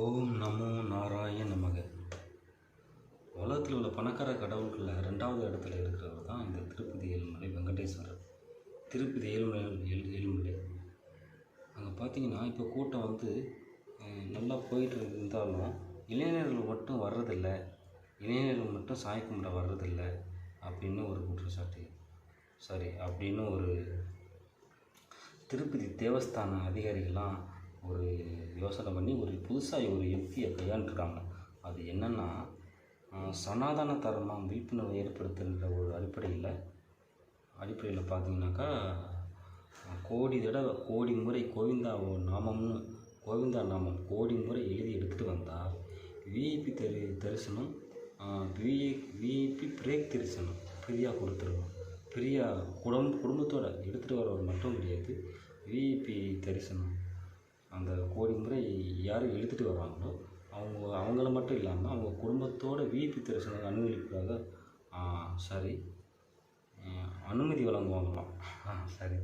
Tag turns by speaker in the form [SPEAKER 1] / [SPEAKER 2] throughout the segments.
[SPEAKER 1] ஓம் நமோ நாராயண நமக. உலகத்தில் உள்ள பணக்கார கடவுள்களில் ரெண்டாவது இடத்துல இருக்கிறவர் தான் இந்த திருப்பதி ஏழுமலை வெங்கடேஸ்வரர். திருப்பதி ஏழுமலை ஏழு ஏழுமலை. அங்கே பார்த்தீங்கன்னா இப்போ கூட்டம் வந்து நல்லா போயிட்டு இருந்தாலும் இளைஞர்கள் மட்டும் வர்றதில்லை. இளைஞர்கள் மட்டும் சாய் கும்பிட வர்றதில்லை அப்படின்னு ஒரு குற்றச்சாட்டு. சாரி அப்படின்னு ஒரு திருப்பதி தேவஸ்தான அதிகாரிகள்லாம் ஒரு யோசனை பண்ணி ஒரு புதுசாக ஒரு யுக்தியை கையாண்டுருக்காங்க. அது என்னென்னா சனாதன தர்மம் விழிப்புணர்வை ஏற்படுத்துகின்ற ஒரு அடிப்படையில் அடிப்படையில் பார்த்தீங்கன்னாக்கா கோடி தடவை கோடி முறை கோவிந்தா நாமம்னு கோவிந்தா நாமம் கோடி முறை எழுதி எடுத்துகிட்டு வந்தால் விஐபி தெரி தரிசனம் வி விஐபி பிரேக் தரிசனம் ஃப்ரீயாக கொடுத்துருவோம். ஃப்ரீயாக குடும்ப குடும்பத்தோடு எடுத்துகிட்டு வரவர் மட்டும் கிடையாது. விஐபி தரிசனம். அந்த கோடி முறை யார் எடுத்துகிட்டு வராங்களோ அவங்க அவங்கள மட்டும் இல்லாமல் அவங்க குடும்பத்தோட விஐபி தரிசனம் அனுமதிக்காக சாரி. அனுமதி வழங்குவாங்களாம். ஆ சரி.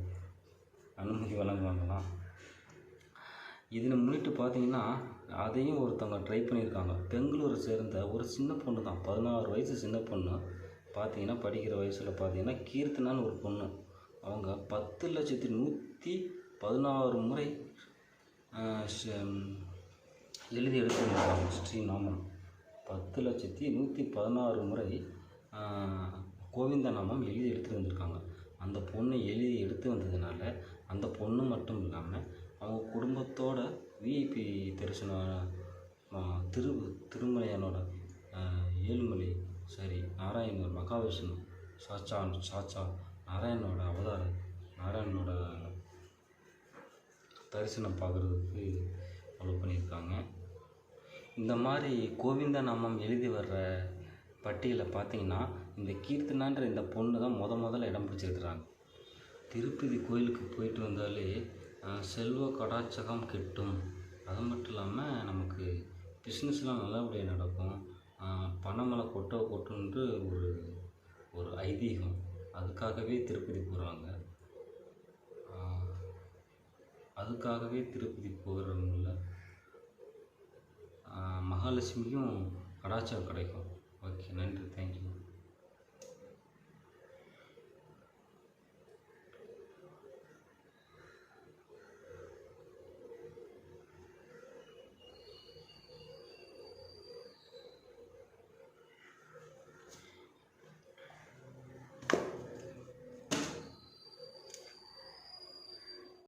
[SPEAKER 1] அனுமதி வழங்குவாங்களாம். இதில் முன்னிட்டு பார்த்தீங்கன்னா அதையும் ஒருத்தவங்க ட்ரை பண்ணியிருக்காங்க. பெங்களூரை சேர்ந்த ஒரு சின்ன பொண்ணு தான். பதினாறு வயசு சின்ன பொண்ணு. பார்த்தீங்கன்னா படிக்கிற வயசில் பார்த்தீங்கன்னா கீர்த்தனான்னு ஒரு பொண்ணு. அவங்க பத்து லட்சத்தி நூற்றி பதினாறு முறை Um, எழுதி எடுத்துருக்காங்க ஸ்ரீநாமம் பத்து லட்சத்தி நூற்றி பதினாறு முறை கோவிந்த நாமம் எழுதி எடுத்து வந்திருக்காங்க. அந்த பொண்ணு எழுதி எடுத்து வந்ததுனால அந்த பொண்ணு மட்டும் இல்லாமல் அவங்க குடும்பத்தோட விஐபி தரிசனம் திரு திருமலையானோட ஏழுமலை சரி நாராயணர் மகாவிஷ்ணு சாச்சா சாச்சா நாராயணனோட அவதாரம் நாராயணனோட தரிசனம் பார்க்குறதுக்கு ஃபாலோ பண்ணியிருக்காங்க. இந்த மாதிரி கோவிந்த நாமம் எழுதி வர்ற பட்டியலை பார்த்தீங்கன்னா இந்த கீர்த்தனான்ற இந்த பொண்ணு தான் முத முதல்ல இடம் பிடிச்சிருக்கிறாங்க. திருப்பதி கோயிலுக்கு போயிட்டு வந்தாலே செல்வ கடாச்சகம் கெட்டும். அது மட்டும் இல்லாமல் நமக்கு பிஸ்னஸ்லாம் நல்லபடியாக நடக்கும். பணமலை கொட்ட கொட்டுன்ட்டு ஒரு ஒரு ஐதீகம். அதுக்காகவே திருப்பதி போகிறாங்க அதுக்காகவே திருப்பதி போகிறவங்கள மகாலட்சுமியும் கடாச்சாரம் கிடைக்கும்.